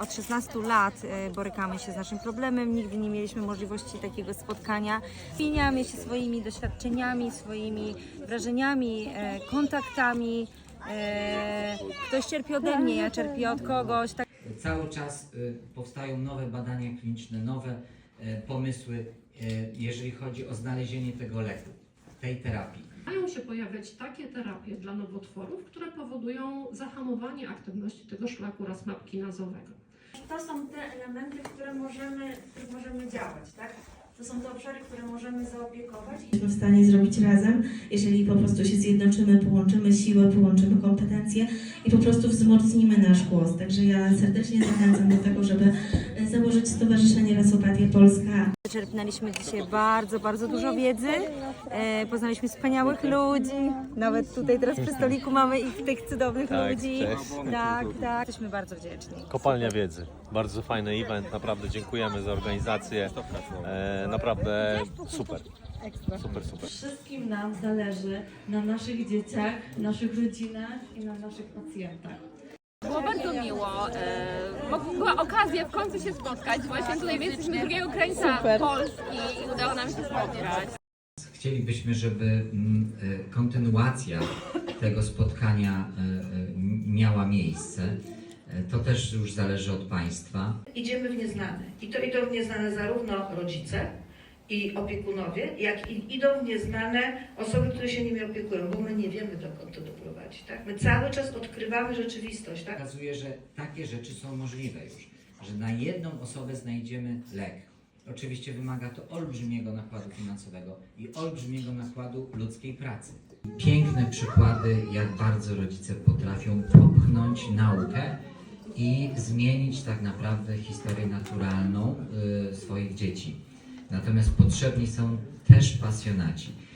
Od 16 lat e, borykamy się z naszym problemem, nigdy nie mieliśmy możliwości takiego spotkania. Wymieniamy się swoimi doświadczeniami, swoimi wrażeniami, e, kontaktami. E, Ktoś czerpie ode mnie, ja czerpię od kogoś. Tak Cały czas powstają nowe badania kliniczne, nowe pomysły, jeżeli chodzi o znalezienie tego leku, tej terapii. Mają się pojawiać takie terapie dla nowotworów, które powodują zahamowanie aktywności tego szlaku rasmapkinazowego. To są te elementy, które możemy, których możemy działać, tak? To są te obszary, które możemy zaopiekować. Jesteśmy w stanie zrobić razem, jeżeli po prostu się zjednoczymy, połączymy siłę, połączymy kompetencje i po prostu wzmocnimy nasz głos. Także ja serdecznie zachęcam do tego, żeby e, założyć Stowarzyszenie Rasopatia Polska. Czerpnęliśmy dzisiaj bardzo, bardzo dużo wiedzy. E, poznaliśmy wspaniałych ludzi. Nawet tutaj teraz przy stoliku mamy ich, tych cudownych Tak, ludzi. cześć. Tak, tak. Jesteśmy bardzo wdzięczni. Kopalnia Wiedzy. Bardzo fajny event, naprawdę dziękujemy za organizację. E, naprawdę super. Super, super. Wszystkim nam zależy na naszych dzieciach, naszych rodzinach i na naszych pacjentach. Było bardzo miło. E, była okazja w końcu się spotkać. Właśnie tutaj jesteśmy z drugiego krańca Polski i udało nam się spotkać. Chcielibyśmy, żeby mm, y, kontynuacja tego spotkania y, y, miała miejsce. To też już zależy od Państwa. Idziemy w nieznane. I to idą w nieznane zarówno rodzice i opiekunowie, jak idą w nieznane osoby, które się nimi opiekują, bo my nie wiemy, dokąd to doprowadzi. Tak? My cały czas odkrywamy rzeczywistość. Tak? Pokazuje, że takie rzeczy są możliwe już, że na jedną osobę znajdziemy lek. Oczywiście wymaga to olbrzymiego nakładu finansowego i olbrzymiego nakładu ludzkiej pracy. Piękne przykłady, jak bardzo rodzice potrafią popchnąć naukę i zmienić tak naprawdę historię naturalną y, swoich dzieci. Natomiast potrzebni są też pasjonaci.